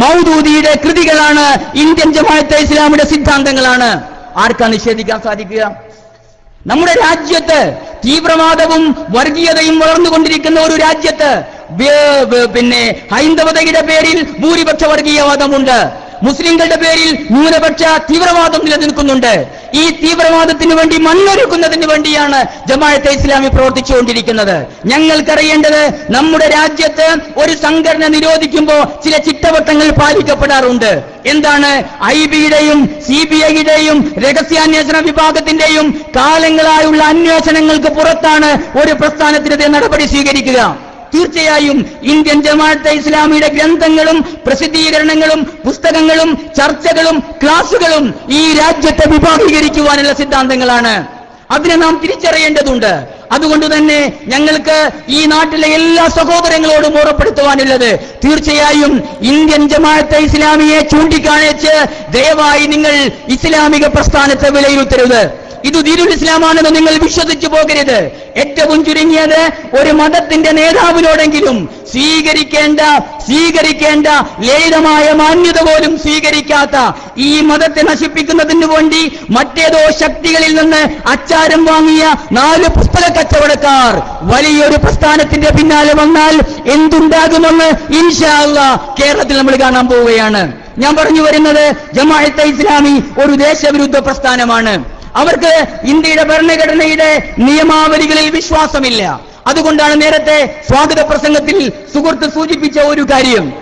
മൗദൂദിയുടെ കൃതികളാണ് Indian Jamaat-e ഇസ്ലാമിയുടെ സിദ്ധാന്തങ്ങളാണ്. ആർക്കാ നിഷേധിക്കാൻ സാധിക്കുക? നമ്മുടെ രാജ്യത്ത് തീവ്രവാദവും വർഗീയതയും വളർന്നുകൊണ്ടിരിക്കുന്ന ഒരു രാജ്യത്ത് പിന്നെ ഹൈന്ദവതയുടെ പേരിൽ ഭൂരിപക്ഷ വർഗീയവാദമുണ്ട്. മുസ്ലിങ്ങളുടെ പേരിൽ ന്യൂനപക്ഷ തീവ്രവാദം നിലനിൽക്കുന്നുണ്ട്. ഈ തീവ്രവാദത്തിന് വേണ്ടി മണ്ണൊരുക്കുന്നതിന് വേണ്ടിയാണ് ജമാഅത്തെ ഇസ്ലാമി പ്രവർത്തിച്ചുകൊണ്ടിരിക്കുന്നത്. ഞങ്ങൾക്കറിയേണ്ടത് നമ്മുടെ രാജ്യത്ത് ഒരു സംഘടന നിരോധിക്കുമ്പോൾ ചില ചിട്ടവട്ടങ്ങൾ പാലിക്കപ്പെടാറുണ്ട്. എന്താണ്? ഐ ബിയുടെയും സി ബി ഐയുടെയും രഹസ്യാന്വേഷണ വിഭാഗത്തിന്റെയും കാലങ്ങളായുള്ള അന്വേഷണങ്ങൾക്ക് പുറത്താണ് ഒരു പ്രസ്ഥാനത്തിനെതിരെ നടപടി സ്വീകരിക്കുക. തീർച്ചയായും ഇന്ത്യൻ ജമാഅത്തെ ഇസ്ലാമിയുടെ ഗ്രന്ഥങ്ങളും പ്രസിദ്ധീകരണങ്ങളും പുസ്തകങ്ങളും ചർച്ചകളും ക്ലാസുകളും ഈ രാജ്യത്തെ വിഭാഗീകരിക്കുവാനുള്ള സിദ്ധാന്തങ്ങളാണ്. അതിനെ നാം തിരിച്ചറിയേണ്ടതുണ്ട്. അതുകൊണ്ട് തന്നെ ഞങ്ങൾക്ക് ഈ നാട്ടിലെ എല്ലാ സഹോദരങ്ങളോടും ഓർമ്മപ്പെടുത്തുവാനുള്ളത് തീർച്ചയായും ഇന്ത്യൻ ജമാഅത്തെ ഇസ്ലാമിയെ ചൂണ്ടിക്കാണിച്ച് ദയവായി നിങ്ങൾ ഇസ്ലാമിക പ്രസ്ഥാനത്തെ വിലയിരുത്തരുത്. ഇത് ദീനുൽ ഇസ്ലാമാണെന്ന് നിങ്ങൾ വിശ്വസിച്ചു പോകരുത്. ഏറ്റവും ചുരുങ്ങിയത് ഒരു മതത്തിന്റെ നേതാവിനോടെങ്കിലും സ്വീകരിക്കേണ്ട സ്വീകരിക്കേണ്ട ലളിതമായ മാന്യത പോലും സ്വീകരിക്കാത്ത ഈ മതത്തെ നശിപ്പിക്കുന്നതിന് വേണ്ടി മറ്റേതോ ശക്തികളിൽ നിന്ന് അച്ചാരം വാങ്ങിയ നാല് പുസ്തക കച്ചവടക്കാർ വലിയൊരു പ്രസ്ഥാനത്തിന്റെ പിന്നാലെ വന്നാൽ എന്തുണ്ടാകുമെന്ന് ഇൻഷാല്ല കേരളത്തിൽ നമ്മൾ കാണാൻ പോവുകയാണ്. ഞാൻ പറഞ്ഞു വരുന്നത് ജമാഅത്തെ ഇസ്ലാമി ഒരു ദേശവിരുദ്ധ പ്രസ്ഥാനമാണ്. അവർക്ക് ഇന്ത്യയുടെ ഭരണഘടനയുടെ നിയമാവലികളിൽ വിശ്വാസമില്ല. അതുകൊണ്ടാണ് നേരത്തെ സ്വാഗത പ്രസംഗത്തിൽ സുഹൃത്ത് സൂചിപ്പിച്ച ഒരു കാര്യം.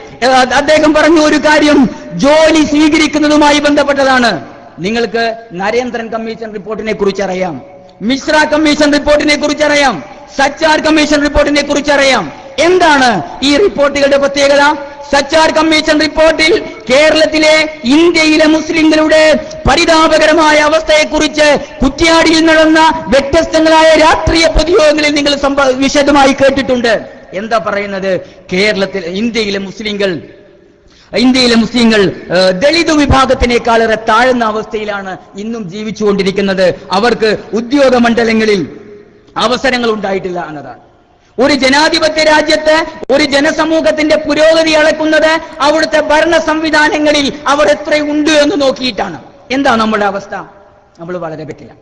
അദ്ദേഹം പറഞ്ഞ ഒരു കാര്യം ജോലി സ്വീകരിക്കുന്നതുമായി ബന്ധപ്പെട്ടതാണ്. നിങ്ങൾക്ക് നരേന്ദ്രൻ കമ്മീഷൻ റിപ്പോർട്ടിനെ കുറിച്ച് അറിയാം മിശ്ര കമ്മീഷൻ റിപ്പോർട്ടിനെ കുറിച്ച് അറിയാം സച്ചാർ കമ്മീഷൻ റിപ്പോർട്ടിനെ കുറിച്ച് അറിയാം എന്താണ് ഈ റിപ്പോർട്ടുകളുടെ പ്രത്യേകത? സച്ചാർ കമ്മീഷൻ റിപ്പോർട്ടിൽ കേരളത്തിലെ ഇന്ത്യയിലെ മുസ്ലിങ്ങളുടെ പരിതാപകരമായ അവസ്ഥയെക്കുറിച്ച് കുറ്റ്യാടിയിൽ നടന്ന വ്യത്യസ്തങ്ങളായ രാഷ്ട്രീയ പൊതുയോഗങ്ങളിൽ നിങ്ങൾ വിശദമായി കേട്ടിട്ടുണ്ട്. എന്താ പറയുന്നത്? കേരളത്തിൽ ഇന്ത്യയിലെ മുസ്ലിങ്ങൾ ഇന്ത്യയിലെ മുസ്ലിങ്ങൾ ദളിത് വിഭാഗത്തിനേക്കാളേറെ താഴ്ന്ന അവസ്ഥയിലാണ് ഇന്നും ജീവിച്ചുകൊണ്ടിരിക്കുന്നത്. അവർക്ക് ഉദ്യോഗ മണ്ഡലങ്ങളിൽ അവസരങ്ങൾ ഉണ്ടായിട്ടില്ല എന്നതാണ്. ഒരു ജനാധിപത്യ രാജ്യത്ത് ഒരു ജനസമൂഹത്തിന്റെ പുരോഗതി അളക്കുന്നത് അവിടുത്തെ ഭരണ സംവിധാനങ്ങളിൽ അവർ എത്രയുണ്ട് എന്ന് നോക്കിയിട്ടാണ്. എന്താ നമ്മുടെ അവസ്ഥ? നമ്മൾ വളരെ പറ്റില്ല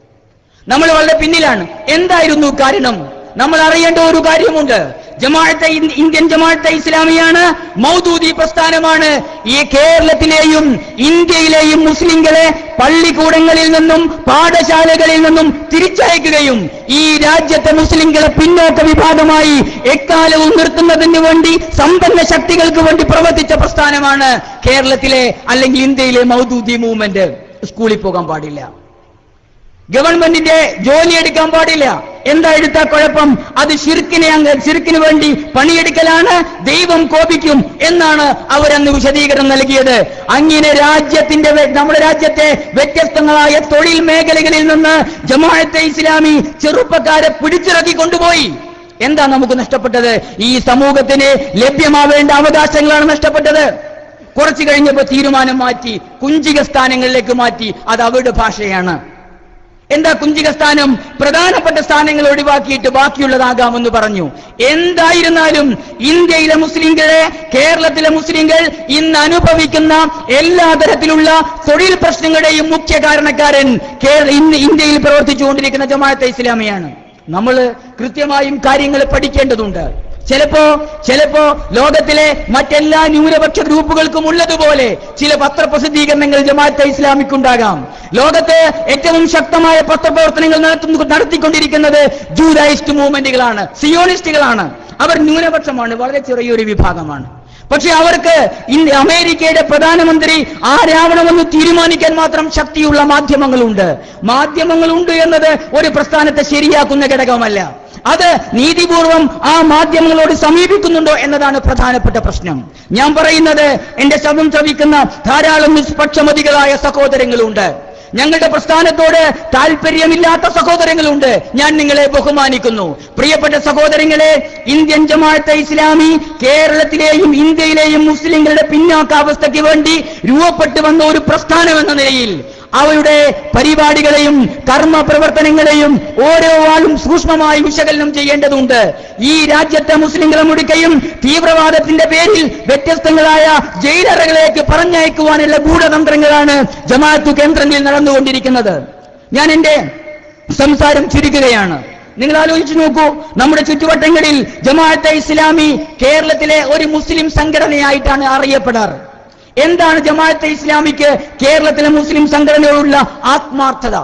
നമ്മൾ വളരെ പിന്നിലാണ്. എന്തായിരുന്നു കാരണം? നമ്മൾ അറിയേണ്ട ഒരു കാര്യമുണ്ട്. ജമാഅത്തെ ഇന്ത്യൻ ജമാഅത്തെ ഇസ്ലാമിയാണ് മൗദൂദി പ്രസ്ഥാനമാണ്. ഈ കേരളത്തിലെയും ഇന്ത്യയിലെയും മുസ്ലിങ്ങളെ പള്ളിക്കൂടങ്ങളിൽ നിന്നും പാഠശാലകളിൽ നിന്നും തിരിച്ചയക്കുകയും ഈ രാജ്യത്തെ മുസ്ലിങ്ങളെ പിന്നോക്ക വിഭാഗമായി എക്കാലവും നിർത്തുന്നതിന് വേണ്ടി സമ്പന്ന ശക്തികൾക്ക് വേണ്ടി പ്രവർത്തിച്ച പ്രസ്ഥാനമാണ് കേരളത്തിലെ അല്ലെങ്കിൽ ഇന്ത്യയിലെ മൗദൂദി മൂവ്മെന്റ്. സ്കൂളിൽ പോകാൻ പാടില്ല. ഗവൺമെന്റിന്റെ ജോലി എടുക്കാൻ പാടില്ല. എന്താ എടുത്ത കുഴപ്പം? അത് ശിർക്കിനെ അങ്ങ് ശിർക്കിന് വേണ്ടി പണിയെടുക്കലാണ് ദൈവം കോപിക്കും എന്നാണ് അവരന്ന് വിശദീകരണം നൽകിയത്. അങ്ങനെ രാജ്യത്തിന്റെ നമ്മുടെ രാജ്യത്തെ വ്യത്യസ്തങ്ങളായ തൊഴിൽ മേഖലകളിൽ നിന്ന് ജമാഅത്തെ ഇസ്ലാമി ചെറുപ്പക്കാരെ പിടിച്ചിറക്കി കൊണ്ടുപോയി. എന്താ നമുക്ക് നഷ്ടപ്പെട്ടത്? ഈ സമൂഹത്തിന് ലഭ്യമാവേണ്ട അവകാശങ്ങളാണ് നഷ്ടപ്പെട്ടത്. കുറച്ചു കഴിഞ്ഞപ്പോ തീരുമാനം മാറ്റി കുഞ്ചിക സ്ഥാനങ്ങളിലേക്ക് മാറ്റി. അത് അവരുടെ ഭാഷയാണ്. എന്താ കുഞ്ചിക സ്ഥാനം? പ്രധാനപ്പെട്ട സ്ഥാനങ്ങൾ ഒഴിവാക്കിയിട്ട് ബാക്കിയുള്ളതാകാമെന്ന് പറഞ്ഞു. എന്തായിരുന്നാലും ഇന്ത്യയിലെ മുസ്ലിങ്ങളെ കേരളത്തിലെ മുസ്ലിങ്ങൾ ഇന്ന് അനുഭവിക്കുന്ന എല്ലാ തരത്തിലുള്ള തൊഴിൽ പ്രശ്നങ്ങളുടെയും മുഖ്യ കാരണക്കാരൻ ഇന്ന് ഇന്ത്യയിൽ പ്രവർത്തിച്ചുകൊണ്ടിരിക്കുന്ന ജമാഅത്തെ ഇസ്ലാമിയാണ്. നമ്മൾ കൃത്യമായും കാര്യങ്ങൾ പഠിക്കേണ്ടതുണ്ട്. ചിലപ്പോ ചിലപ്പോ ലോകത്തിലെ മറ്റെല്ലാ ന്യൂനപക്ഷ ഗ്രൂപ്പുകൾക്കും ഉള്ളതുപോലെ ചില പത്രപ്രസിദ്ധീകരണങ്ങൾ ജമാഅത്തെ ഇസ്ലാമിക്കുണ്ടാകാം. ലോകത്ത് ഏറ്റവും ശക്തമായ പത്രപ്രവർത്തനങ്ങൾ നടത്തിക്കൊണ്ടിരിക്കുന്നത് ജൂതായിസ്റ്റ് മൂവ്മെന്റുകളാണ് സിയോണിസ്റ്റുകളാണ്. അവർ ന്യൂനപക്ഷമാണ് വളരെ ചെറിയൊരു വിഭാഗമാണ്. പക്ഷെ അവർക്ക് ഇന്ന് അമേരിക്കയുടെ പ്രധാനമന്ത്രി ആരാവണമെന്ന് തീരുമാനിക്കാൻ മാത്രം ശക്തിയുള്ള മാധ്യമങ്ങളുണ്ട്. മാധ്യമങ്ങളുണ്ട് എന്നത് ഒരു പ്രസ്ഥാനത്തെ ശരിയാക്കുന്ന ഘടകമല്ല. അത് നീതിപൂർവം ആ മാധ്യമങ്ങളോട് സമീപിക്കുന്നുണ്ടോ എന്നതാണ് പ്രധാനപ്പെട്ട പ്രശ്നം. ഞാൻ പറയുന്നത് എന്റെ ശബ്ദം ശ്രവിക്കുന്ന ധാരാളം നിഷ്പക്ഷമതികളായ സഹോദരങ്ങളുണ്ട്. ഞങ്ങളുടെ പ്രസ്ഥാനത്തോട് താല്പര്യമില്ലാത്ത സഹോദരങ്ങളുണ്ട്. ഞാൻ നിങ്ങളെ ബഹുമാനിക്കുന്നു. പ്രിയപ്പെട്ട സഹോദരങ്ങളെ ഇന്ത്യൻ ജമാഅത്തെ ഇസ്ലാമി കേരളത്തിലെയും ഇന്ത്യയിലെയും മുസ്ലിങ്ങളുടെ പിന്നാക്കാവസ്ഥയ്ക്ക് വേണ്ടി രൂപപ്പെട്ടു വന്ന ഒരു പ്രസ്ഥാനം എന്ന നിലയിൽ അവരുടെ പരിപാടികളെയും കർമ്മ പ്രവർത്തനങ്ങളെയും ഓരോ ആളും സൂക്ഷ്മമായി വിശകലനം ചെയ്യേണ്ടതുണ്ട്. ഈ രാജ്യത്തെ മുസ്ലിങ്ങളെ മുടിക്കയും തീവ്രവാദത്തിന്റെ പേരിൽ വ്യത്യസ്തങ്ങളായ ജയിലറകളിലേക്ക് പറഞ്ഞയക്കുവാനുള്ള ഗൂഢതന്ത്രങ്ങളാണ് ജമാഅത്തു കേന്ദ്രങ്ങളിൽ നടന്നുകൊണ്ടിരിക്കുന്നത്. ഞാൻ എന്റെ സംസാരം ചുരുക്കുകയാണ്. നിങ്ങൾ ആലോചിച്ചു നോക്കൂ നമ്മുടെ ചുറ്റുവട്ടങ്ങളിൽ ജമാഅത്തെ ഇസ്ലാമി കേരളത്തിലെ ഒരു മുസ്ലിം സംഘടനയായിട്ടാണ് അറിയപ്പെടാറ്. എന്താണ് ജമാഅത്തെ ഇസ്ലാമിക്ക് കേരളത്തിലെ മുസ്ലിം സംഘടനയോടുള്ള ആത്മാർത്ഥത?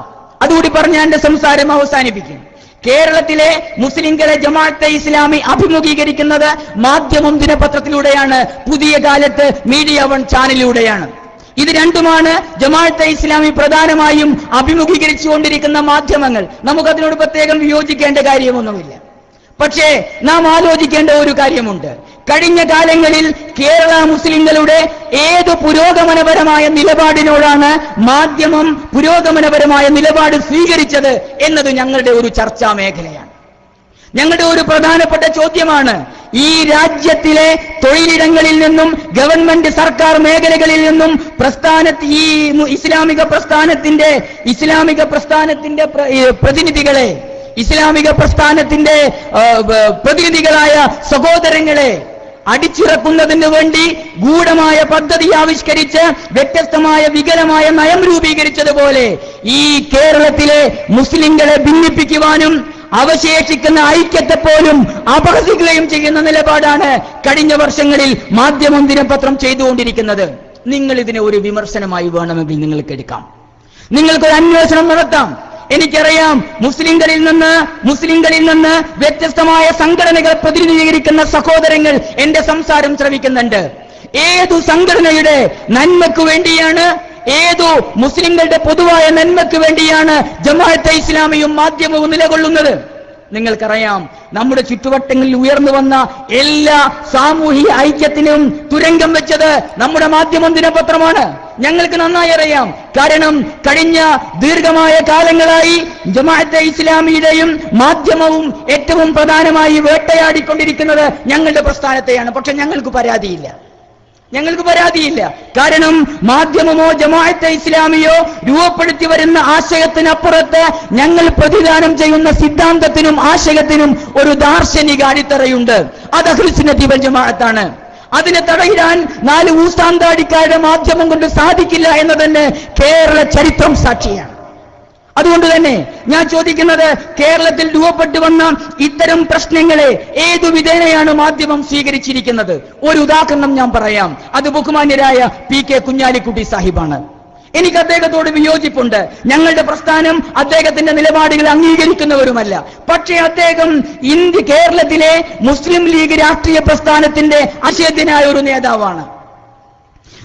അതുകൂടി പറഞ്ഞ് എന്റെ സംസാരം അവസാനിപ്പിക്കും. കേരളത്തിലെ മുസ്ലിംകളെ ജമാഅത്തെ ഇസ്ലാമി അഭിമുഖീകരിക്കുന്നത് മാധ്യമം ദിനപത്രത്തിലൂടെയാണ് പുതിയ കാലത്ത് മീഡിയ വൺ ചാനലിലൂടെയാണ്. ഇത് രണ്ടുമാണ് ജമാഅത്തെ ഇസ്ലാമി പ്രധാനമായും അഭിമുഖീകരിച്ചുകൊണ്ടിരിക്കുന്ന മാധ്യമങ്ങൾ. നമുക്കതിനോട് പ്രത്യേകം വിയോജിക്കേണ്ട കാര്യമൊന്നുമില്ല. പക്ഷേ നാം ആലോചിക്കേണ്ട ഒരു കാര്യമുണ്ട്. കഴിഞ്ഞ കാലങ്ങളിൽ കേരള മുസ്ലിങ്ങളുടെ ഏത് പുരോഗമനപരമായ നിലപാടിനോടാണ് മാധ്യമം പുരോഗമനപരമായ നിലപാട് സ്വീകരിച്ചത് എന്നത് ഞങ്ങളുടെ ഒരു ചർച്ചാ മേഖലയാണ്. ഞങ്ങളുടെ ഒരു പ്രധാനപ്പെട്ട ചോദ്യമാണ് ഈ രാജ്യത്തിലെ തൊഴിലിടങ്ങളിൽ നിന്നും ഗവൺമെന്റ് സർക്കാർ മേഖലകളിൽ നിന്നും പ്രസ്ഥാന ഈ ഇസ്ലാമിക പ്രസ്ഥാനത്തിന്റെ ഇസ്ലാമിക പ്രസ്ഥാനത്തിന്റെ പ്രതിനിധികളെ ഇസ്ലാമിക പ്രസ്ഥാനത്തിന്റെ പ്രതിനിധികളായ സഹോദരങ്ങളെ അടിച്ചിറക്കുന്നതിന് വേണ്ടി ഗൂഢമായ പദ്ധതി ആവിഷ്കരിച്ച് വ്യത്യസ്തമായ വികലമായ നയം രൂപീകരിച്ചതുപോലെ ഈ കേരളത്തിലെ മുസ്ലിങ്ങളെ ഭിന്നിപ്പിക്കുവാനും അവശേഷിക്കുന്ന ഐക്യത്തെ പോലും അപഹസിക്കുകയും ചെയ്യുന്ന നിലപാടാണ് കഴിഞ്ഞ വർഷങ്ങളിൽ മാധ്യമം ദിനപത്രം ചെയ്തുകൊണ്ടിരിക്കുന്നത്. നിങ്ങൾ ഇതിനെ ഒരു വിമർശനമായി വേണമെങ്കിൽ നിങ്ങൾക്ക് എടുക്കാം നിങ്ങൾക്കൊരു അന്വേഷണം നടത്താം. എനിക്കറിയാം മുസ്ലിങ്ങളിൽ നിന്ന് മുസ്ലിങ്ങളിൽ നിന്ന് വ്യത്യസ്തമായ സംഘടനകൾ പ്രതിനിധീകരിക്കുന്ന സഹോദരങ്ങൾ എന്റെ സംസാരം ശ്രമിക്കുന്നുണ്ട് ഏതു സംഘടനയുടെ നന്മയ്ക്കു വേണ്ടിയാണ് ഏതു മുസ്ലിങ്ങളുടെ പൊതുവായ നന്മയ്ക്ക് വേണ്ടിയാണ് ജമാഅത്തെ ഇസ്ലാമിയും മാധ്യമവും നിലകൊള്ളുന്നത്? നിങ്ങൾക്കറിയാം നമ്മുടെ ചുറ്റുവട്ടങ്ങളിൽ ഉയർന്നു വന്ന എല്ലാ സാമൂഹിക ഐക്യത്തിനും തുരങ്കം വെച്ചത് നമ്മുടെ മാധ്യമം ദിനപത്രമാണ് ഞങ്ങൾക്ക് നന്നായി അറിയാം. കാരണം കഴിഞ്ഞ ദീർഘമായ കാലങ്ങളായി ജമാഅത്തെ ഇസ്ലാമിയുടെയും മാധ്യമവും ഏറ്റവും പ്രധാനമായി വേട്ടയാടിക്കൊണ്ടിരിക്കുന്നത് ഞങ്ങളുടെ പ്രസ്ഥാനത്തെയാണ്. പക്ഷെ ഞങ്ങൾക്ക് പരാതിയില്ല. ഞങ്ങൾക്ക് പരാതിയില്ല. കാരണം മാധ്യമമോ ജമാഅത്തെ ഇസ്ലാമിയോ രൂപപ്പെടുത്തി വരുന്ന ആശയത്തിനപ്പുറത്ത് ഞങ്ങൾ പ്രതിദാനം ചെയ്യുന്ന സിദ്ധാന്തത്തിനും ആശയത്തിനും ഒരു ദാർശനിക അടിത്തറയുണ്ട്. അത് അഖിൽസുന്നത്തി വൽ ജമാഅത്താണ്. അതിനെ തടയിടാൻ നാല് ഊസാന്താടിക്കാരുടെ മാധ്യമം കൊണ്ട് സാധിക്കില്ല എന്ന് തന്നെ കേരള ചരിത്രം സാക്ഷിയാണ്. അതുകൊണ്ട് തന്നെ ഞാൻ ചോദിക്കുന്നത് കേരളത്തിൽ രൂപപ്പെട്ടു വന്ന ഇത്തരം പ്രശ്നങ്ങളെ ഏതു വിധേനയാണ് മാധ്യമം സ്വീകരിച്ചിരിക്കുന്നത്? ഒരു ഉദാഹരണം ഞാൻ പറയാം. അത് ബഹുമാന്യരായ പി കെ കുഞ്ഞാലിക്കുട്ടി സാഹിബാണ്. എനിക്ക് അദ്ദേഹത്തോട് വിയോജിപ്പുണ്ട്. ഞങ്ങളുടെ പ്രസ്ഥാനം അദ്ദേഹത്തിന്റെ നിലപാടുകൾ അംഗീകരിക്കുന്നവരുമല്ല. പക്ഷേ അദ്ദേഹം ഇന്ത്യ കേരളത്തിലെ മുസ്ലിം ലീഗ് രാഷ്ട്രീയ പ്രസ്ഥാനത്തിന്റെ അശേദ്യനായ ഒരു നേതാവാണ്.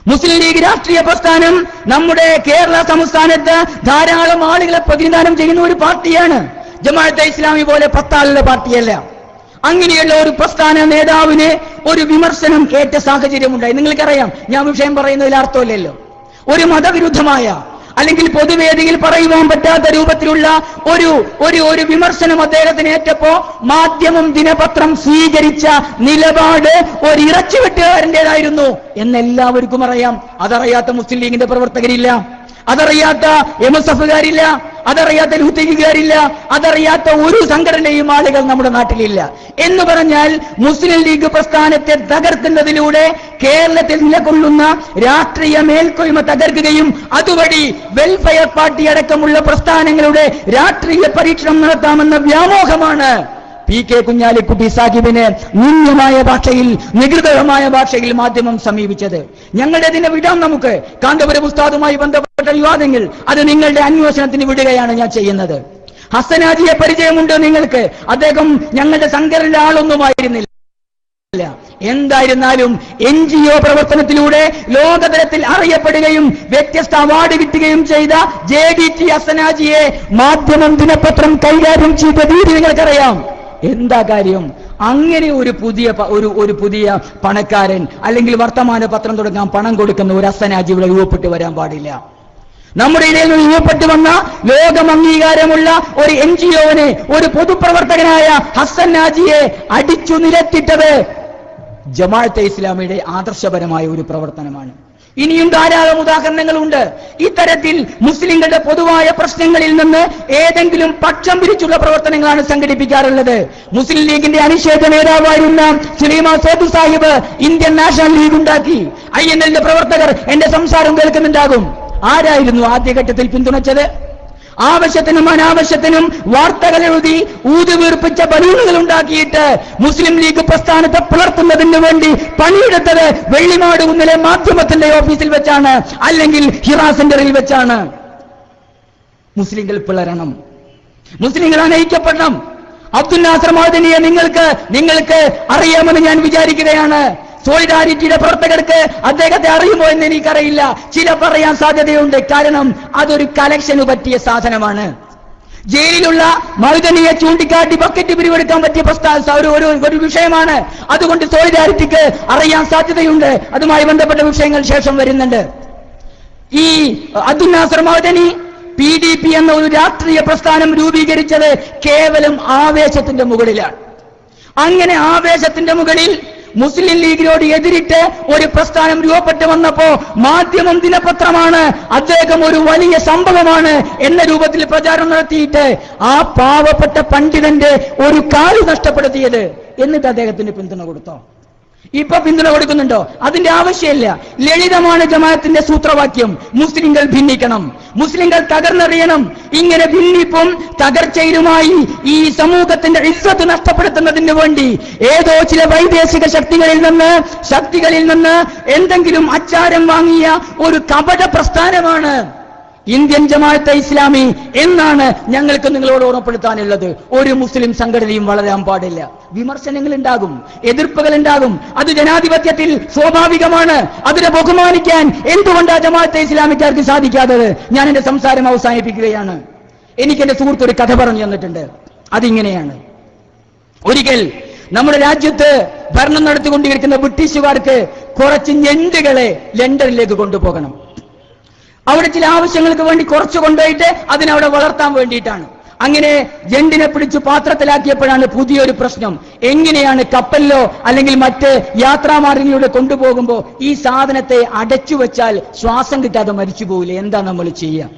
മുസ്ലിം ലീഗ് രാഷ്ട്രീയ പ്രസ്ഥാനം നമ്മുടെ കേരള സംസ്ഥാനത്ത് ധാരാളം ആളുകളെ പ്രതിനിധാനം ചെയ്യുന്ന ഒരു പാർട്ടിയാണ്. ജമാഅത്തെ ഇസ്ലാമി പോലെ പത്താളുടെ പാർട്ടിയല്ല. അങ്ങനെയുള്ള ഒരു പ്രസ്ഥാന നേതാവിന് ഒരു വിമർശനം ഏറ്റ സാഹചര്യമുണ്ടായി. നിങ്ങൾക്കറിയാം ഞാൻ വിഷയം പറയുന്നതിൽ അർത്ഥമില്ലല്ലോ. ഒരു മതവിരുദ്ധമായ അല്ലെങ്കിൽ പൊതുവേദിയിൽ പറയുവാൻ പറ്റാത്ത രൂപത്തിലുള്ള ഒരു ഒരു ഒരു വിമർശനം അദ്ദേഹത്തിന് ഏറ്റപ്പോ മാധ്യമം ദിനപത്രം സ്വീകരിച്ച നിലപാട് ഒരു ഇറച്ചിവെട്ടുകാരന്റെതായിരുന്നു. എന്നെല്ലാവർക്കും അറിയാം. അതറിയാത്ത മുസ്ലിം ലീഗിന്റെ പ്രവർത്തകരില്ല. അതറിയാത്ത എം എസ് എഫുകാരില്ല അതറിയാത്ത ലൂത്തികാരില്ല അതറിയാത്ത ഒരു സംഘടനയും ആളുകൾ നമ്മുടെ നാട്ടിലില്ല. എന്ന് പറഞ്ഞാൽ മുസ്ലിം ലീഗ് പ്രസ്ഥാനത്തെ തകർക്കുന്നതിലൂടെ കേരളത്തിൽ നിലകൊള്ളുന്ന രാഷ്ട്രീയ മേൽക്കൊയ്മ തകർക്കുകയും അതുവഴി വെൽഫെയർ പാർട്ടി അടക്കമുള്ള പ്രസ്ഥാനങ്ങളുടെ രാഷ്ട്രീയ പരീക്ഷണം നടത്താമെന്ന വ്യാമോഹമാണ് പി കെ കുഞ്ഞാലിക്കുട്ടി സാഹിബിനെ നിന്ദ്യമായ ഭാഷയിൽ നികൃതമായ ഭാഷയിൽ മാധ്യമം സമീപിച്ചത്. ഞങ്ങളുടെ ഇതിനെ വിടാം നമുക്ക്. കാന്തപുരം ഉസ്താദുമായി ബന്ധപ്പെട്ട വിവാദങ്ങൾ അത് നിങ്ങളുടെ അന്വേഷണത്തിന് വിടുകയാണ് ഞാൻ ചെയ്യുന്നത്. ഹസനാജിയെ പരിചയമുണ്ട് നിങ്ങൾക്ക്? അദ്ദേഹം ഞങ്ങളുടെ സംഘടന ആളൊന്നുമായിരുന്നില്ല. എന്തായിരുന്നാലും എൻ ജി ഒ പ്രവർത്തനത്തിലൂടെ ലോകതലത്തിൽ അറിയപ്പെടുകയും വ്യത്യസ്ത അവാർഡ് കിട്ടുകയും ചെയ്ത ജെ ഡി ടി അസനാജിയെ മാധ്യമം ദിനപത്രം കൈകാര്യം ചെയ്ത രീതി നിങ്ങൾക്കറിയാം. എന്താ കാര്യം? അങ്ങനെ ഒരു പുതിയ ഒരു ഒരു പുതിയ പണക്കാരൻ അല്ലെങ്കിൽ വർത്തമാന പത്രം തുടങ്ങാൻ പണം കൊടുക്കുന്ന ഒരു അസനാജി ഇവിടെ രൂപപ്പെട്ടു വരാൻ പാടില്ല. നമ്മുടെ ഇടയിൽ രൂപപ്പെട്ടു വന്ന ലോകം അംഗീകാരമുള്ള ഒരു എൻ ജി ഒനെ ഒരു പൊതുപ്രവർത്തകനായ ഹസൻ നാജിയെ അടിച്ചു നിരത്തിട്ടത് ജമാഅത്തെ ഇസ്ലാമിയുടെ ആദർശപരമായ ഒരു പ്രവർത്തനമാണ്. ഇനിയും ധാരാളം ഉദാഹരണങ്ങളുണ്ട്. ഇത്തരത്തിൽ മുസ്ലിങ്ങളുടെ പൊതുവായ പ്രശ്നങ്ങളിൽ നിന്ന് ഏതെങ്കിലും പക്ഷം പിരിച്ചുള്ള പ്രവർത്തനങ്ങളാണ് സംഘടിപ്പിക്കാറുള്ളത്. മുസ്ലിം ലീഗിന്റെ അനിഷേധ നേതാവായിരുന്ന Sulaiman Sait Sahib Indian National League ഉണ്ടാക്കി. ഐ എൻ എല്ലിന്റെ പ്രവർത്തകർ എന്റെ സംസാരം കേൾക്കുന്നുണ്ടാകും. ആരായിരുന്നു ആദ്യഘട്ടത്തിൽ പിന്തുണച്ചത്? ആവശ്യത്തിനും അനാവശ്യത്തിനും വാർത്തകൾ എഴുതി ഊതുവീർപ്പിച്ച ബലൂണുകൾ ഉണ്ടാക്കിയിട്ട് മുസ്ലിം ലീഗ് പ്രസ്ഥാനത്തെ പുലർത്തുന്നതിന് വേണ്ടി പണിയെടുത്തത് വെള്ളിമാട് കുന്നിലെ മാധ്യമത്തിന്റെ ഓഫീസിൽ വെച്ചാണ് അല്ലെങ്കിൽ ഹിറാ സെന്ററിൽ വെച്ചാണ്. മുസ്ലിങ്ങൾ പിളരണം. മുസ്ലിങ്ങൾ അനയിക്കപ്പെടണം. അബ്ദുൽ നാസർ മാദിനിയെ നിങ്ങൾക്ക് നിങ്ങൾക്ക് അറിയാമെന്ന് ഞാൻ വിചാരിക്കുകയാണ്. സോളിഡാരിറ്റിയുടെ പ്രവർത്തകർക്ക് അദ്ദേഹത്തെ അറിയുമോ എന്ന് എനിക്കറിയില്ല. ചില പറയാൻ സാധ്യതയുണ്ട്. കാരണം അതൊരു കലക്ഷന് പറ്റിയ സാധനമാണ്. ജയിലിലുള്ള മഴുതനിയെ ചൂണ്ടിക്കാട്ടി ബക്കറ്റ് പിരിവെടുക്കാൻ പറ്റിയ പ്രസ്താവ ഒരു ഒരു ഒരു വിഷയമാണ്. അതുകൊണ്ട് സോളിഡാരിറ്റിക്ക് അറിയാൻ സാധ്യതയുണ്ട്. അതുമായി ബന്ധപ്പെട്ട വിഷയങ്ങൾ ശേഷം വരുന്നുണ്ട്. ഈ Abdunasser Nasser P D P എന്ന ഒരു രാഷ്ട്രീയ പ്രസ്ഥാനം രൂപീകരിച്ചത് കേവലം ആവേശത്തിന്റെ മുകളിലാണ്. അങ്ങനെ ആവേശത്തിന്റെ മുകളിൽ മുസ്ലിം ലീഗിനോട് എതിരിട്ട് ഒരു പ്രസ്ഥാനം രൂപപ്പെട്ടു വന്നപ്പോ മാധ്യമം ദിനപത്രമാണ്. അദ്ദേഹം ഒരു വലിയ സംഭവമാണ് എന്ന രൂപത്തിൽ പ്രചാരണം നടത്തിയിട്ട് ആ പാവപ്പെട്ട പണ്ഡിതന്റെ ഒരു കാൽ നഷ്ടപ്പെടുത്തിയത്. എന്നിട്ട് അദ്ദേഹത്തിന് പിന്തുണ കൊടുത്തോ? ഇപ്പൊ പിന്തുണ കൊടുക്കുന്നുണ്ടോ? അതിന്റെ ആവശ്യമില്ല. ലളിതമാണ് ജമാഅത്തിന്റെ സൂത്രവാക്യം. മുസ്ലിങ്ങൾ ഭിന്നിക്കണം. മുസ്ലിങ്ങൾ തകർന്നറിയണം. ഇങ്ങനെ ഭിന്നിപ്പും തകർച്ചയിലുമായി ഈ സമൂഹത്തിന്റെ ഇസ്വത്ത് നഷ്ടപ്പെടുത്തുന്നതിന് വേണ്ടി ഏതോ ചില വൈദേശിക ശക്തികളിൽ നിന്ന് ശക്തികളിൽ നിന്ന് എന്തെങ്കിലും അച്ചാരം വാങ്ങിയ ഒരു കപട പ്രസ്ഥാനമാണ് ഇന്ത്യൻ ജമാഅത്തെ ഇസ്ലാമി എന്നാണ് ഞങ്ങൾക്ക് നിങ്ങളോട് ഓർമ്മപ്പെടുത്താനുള്ളത്. ഒരു മുസ്ലിം സംഘടനയും വളരാൻ പാടില്ല. വിമർശനങ്ങൾ ഉണ്ടാകും എതിർപ്പുകൾ ഉണ്ടാകും. അത് ജനാധിപത്യത്തിൽ സ്വാഭാവികമാണ്. അതിനെ ബഹുമാനിക്കാൻ എന്തുകൊണ്ടാണ് ജമാഅത്തെ ഇസ്ലാമിക്കാർക്ക് സാധിക്കാത്തത്? ഞാൻ എന്റെ സംസാരം അവസാനിപ്പിക്കുകയാണ്. എനിക്ക് എന്റെ സുഹൃത്ത് ഒരു കഥ പറഞ്ഞു തന്നിട്ടുണ്ട്. അതിങ്ങനെയാണ്. ഒരിക്കൽ നമ്മുടെ രാജ്യത്ത് ഭരണം നടത്തിക്കൊണ്ടിരിക്കുന്ന ബ്രിട്ടീഷുകാർക്ക് കുറച്ച് ഞണ്ടുകളെ ലണ്ടനിലേക്ക് കൊണ്ടുപോകണം. അവിടെ ചില ആവശ്യങ്ങൾക്ക് വേണ്ടി കുറച്ച് കൊണ്ടുപോയിട്ട് അതിനവിടെ വളർത്താൻ വേണ്ടിയിട്ടാണ്. അങ്ങനെ ജണ്ടിനെ പിടിച്ച് പാത്രത്തിലാക്കിയപ്പോഴാണ് പുതിയൊരു പ്രശ്നം. എങ്ങനെയാണ് കപ്പലിലോ അല്ലെങ്കിൽ മറ്റ് യാത്രാമാർഗങ്ങളിലൂടെ കൊണ്ടുപോകുമ്പോൾ ഈ സാധനത്തെ അടച്ചു വെച്ചാൽ ശ്വാസം കിട്ടാതെ മരിച്ചു പോകില്ല എന്താ നമ്മൾ ചെയ്യുക?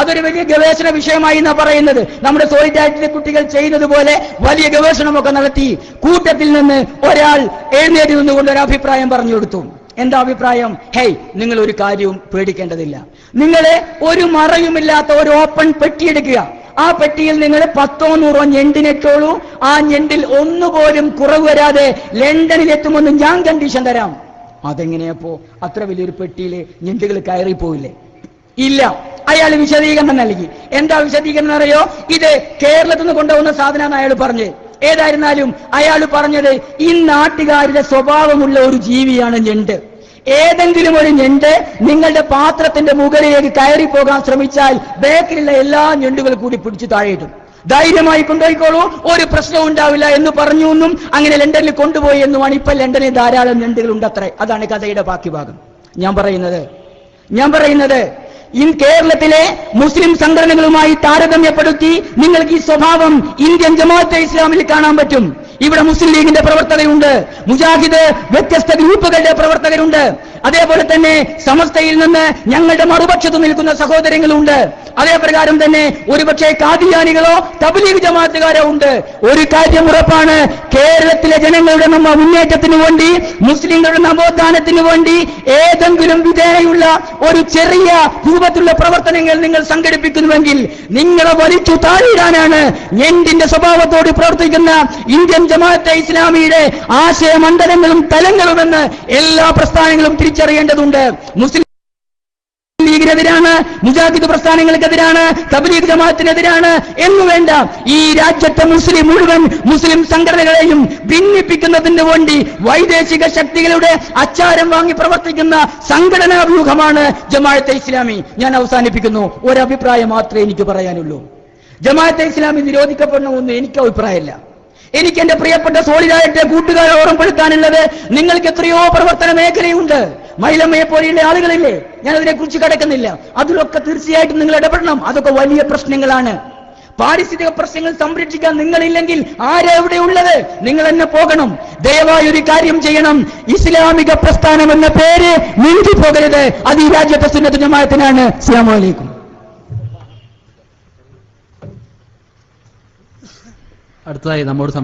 അതൊരു വലിയ ഗവേഷണ വിഷയമായി എന്നാ പറയുന്നത്. നമ്മുടെ സോളിഡാരിറ്റി കുട്ടികൾ ചെയ്യുന്നത് പോലെ വലിയ ഗവേഷണമൊക്കെ നടത്തി കൂട്ടത്തിൽ നിന്ന് ഒരാൾ എഴുന്നേറ്റ് നിന്നുകൊണ്ട് ഒരു അഭിപ്രായം പറഞ്ഞു കൊടുത്തു. എന്താ അഭിപ്രായം? ഹേയ് നിങ്ങൾ ഒരു കാര്യവും പേടിക്കേണ്ടതില്ല. നിങ്ങളെ ഒരു മറയുമില്ലാത്ത ഒരു ഓപ്പൺ പെട്ടി എടുക്കുക. ആ പെട്ടിയിൽ നിങ്ങൾ പത്തോ നൂറോ ഞെണ്ടിനെട്ടോളൂ ആ ഞെണ്ടിൽ ഒന്നുപോലും കുറവ് വരാതെ ലണ്ടനിൽ എത്തുമെന്ന് ഞാൻ കണ്ടീഷൻ തരാം. അതെങ്ങനെയപ്പോ അത്ര വലിയൊരു പെട്ടിയിൽ ഞെണ്ടുകൾ കയറിപ്പോയില്ലേ ഇല്ല. അയാൾ വിശദീകരണം നൽകി. എന്താ വിശദീകരണം അറിയോ? ഇത് കേരളത്തിൽ നിന്ന് കൊണ്ടുപോകുന്ന സാധനമാണ് അയാൾ പറഞ്ഞത് ഏതായിരുന്നാലും അയാൾ പറഞ്ഞത് ഈ നാട്ടുകാരുടെ സ്വഭാവമുള്ള ഒരു ജീവിയാണ് ഞണ്ട്. ഏതെങ്കിലും ഒരു ഞണ്ട് നിങ്ങളുടെ പാത്രത്തിന്റെ മുകളിലേക്ക് കയറി പോകാൻ ശ്രമിച്ചാൽ ബേക്കിലുള്ള എല്ലാ ഞണ്ടുകൾ കൂടി പിടിച്ചു താഴെയിട്ടും ധൈര്യമായി കൊണ്ടുപോയിക്കോളൂ ഒരു പ്രശ്നവും ഉണ്ടാവില്ല എന്ന് പറഞ്ഞു എന്നും അങ്ങനെ ലണ്ടനിൽ കൊണ്ടുപോയി എന്നുമാണ് ഇപ്പൊ ലണ്ടനിൽ ധാരാളം ഞണ്ടുകൾ ഉണ്ടത്രേ. അതാണ് കഥയുടെ ബാക്കി ഭാഗം. ഞാൻ പറയുന്നത് ഞാൻ പറയുന്നത് ഇൻ കേരളത്തിലെ മുസ്ലിം സംഘടനകളുമായി താരതമ്യപ്പെടുത്തി നിങ്ങൾക്ക് ഈ സ്വഭാവം ഇന്ത്യൻ ജമാഅത്തെ ഇസ്ലാമിൽ കാണാൻ പറ്റും. ഇവിടെ മുസ്ലിം ലീഗിന്റെ പ്രവർത്തകരുണ്ട്. മുജാഹിദ് വ്യത്യസ്ത ഗ്രൂപ്പുകളുടെ പ്രവർത്തകരുണ്ട്. അതേപോലെ തന്നെ സമസ്തയിൽ നിന്ന് ഞങ്ങളുടെ മറുപക്ഷത്ത് നിൽക്കുന്ന സഹോദരങ്ങളുണ്ട്. അതേപ്രകാരം തന്നെ ഒരുപക്ഷെ കാദിയാനികളോ തബ്ലീഗ് ജമാഅത്തുകാരോ ഉണ്ട്. ഒരു കാര്യം ഉറപ്പാണ് കേരളത്തിലെ ജനങ്ങളുടെ നമ്മ മുന്നേറ്റത്തിന് വേണ്ടി മുസ്ലിങ്ങളുടെ നവോത്ഥാനത്തിന് വേണ്ടി ഏതെങ്കിലും വിധേയുള്ള ഒരു ചെറിയ രൂപത്തിലുള്ള പ്രവർത്തനങ്ങൾ നിങ്ങൾ സംഘടിപ്പിക്കുന്നുവെങ്കിൽ നിങ്ങളെ വലിച്ചു താഴെയിടാനാണ് ഞെണ്ടിന്റെ സ്വഭാവത്തോട് പ്രവർത്തിക്കുന്ന ഇന്ത്യൻ ജമാഅത്തെ ഇസ്ലാമിയുടെ ആശയമണ്ഡലങ്ങളും തലങ്ങളുമെന്ന് എല്ലാ പ്രസ്ഥാനങ്ങളും തിരിച്ചറിയേണ്ടതുണ്ട്. മുസ്ലിം ലീഗിനെതിരാണ് മുജാഹിദ് പ്രസ്ഥാനങ്ങൾക്കെതിരാണ് തബ്ലീഗ് ജമാഅത്തിനെതിരാണ് എന്ന് വേണ്ട ഈ രാജ്യത്തെ മുസ്ലിം മുഴുവൻ മുസ്ലിം സംഘടനകളെയും ഭിന്നിപ്പിക്കുന്നതിന് വേണ്ടി വൈദേശിക ശക്തികളുടെ അച്ചാരം വാങ്ങി പ്രവർത്തിക്കുന്ന സംഘടനാ വ്യൂഹമാണ് ജമാഅത്തെ ഇസ്ലാമി. ഞാൻ അവസാനിപ്പിക്കുന്നു. ഒരഭിപ്രായം മാത്രമേ എനിക്ക് പറയാനുള്ളൂ. ജമാഅത്തെ ഇസ്ലാമി നിരോധിക്കപ്പെടണമെന്ന് എനിക്ക് അഭിപ്രായമില്ല. എനിക്ക് എന്റെ പ്രിയപ്പെട്ട സോളിഡായിട്ട് കൂട്ടുകാരെ ഓർമ്മപ്പെടുത്താനുള്ളത് നിങ്ങൾക്ക് എത്രയോ പ്രവർത്തന മേഖലയുണ്ട്. മൈലമ്മയെ പോലെയുള്ള ആളുകളില്ലേ? ഞാൻ അതിനെ കുറിച്ച് കിടക്കുന്നില്ല. അതിലൊക്കെ തീർച്ചയായിട്ടും നിങ്ങൾ ഇടപെടണം. അതൊക്കെ വലിയ പ്രശ്നങ്ങളാണ്. പാരിസ്ഥിതിക പ്രശ്നങ്ങൾ സംരക്ഷിക്കാൻ നിങ്ങളില്ലെങ്കിൽ ആരാ ഇവിടെ ഉള്ളത്? നിങ്ങൾ തന്നെ പോകണം. ദയവായി ഒരു കാര്യം ചെയ്യണം. ഇസ്ലാമിക പ്രസ്ഥാനം എന്ന പേര് നീതി പോകരുത്. അത് ഈ രാജ്യത്തെ സുന്നതജമായത്തിനാണ് സ്ലാമലേക്കും അടുത്തതായി നമ്മോട്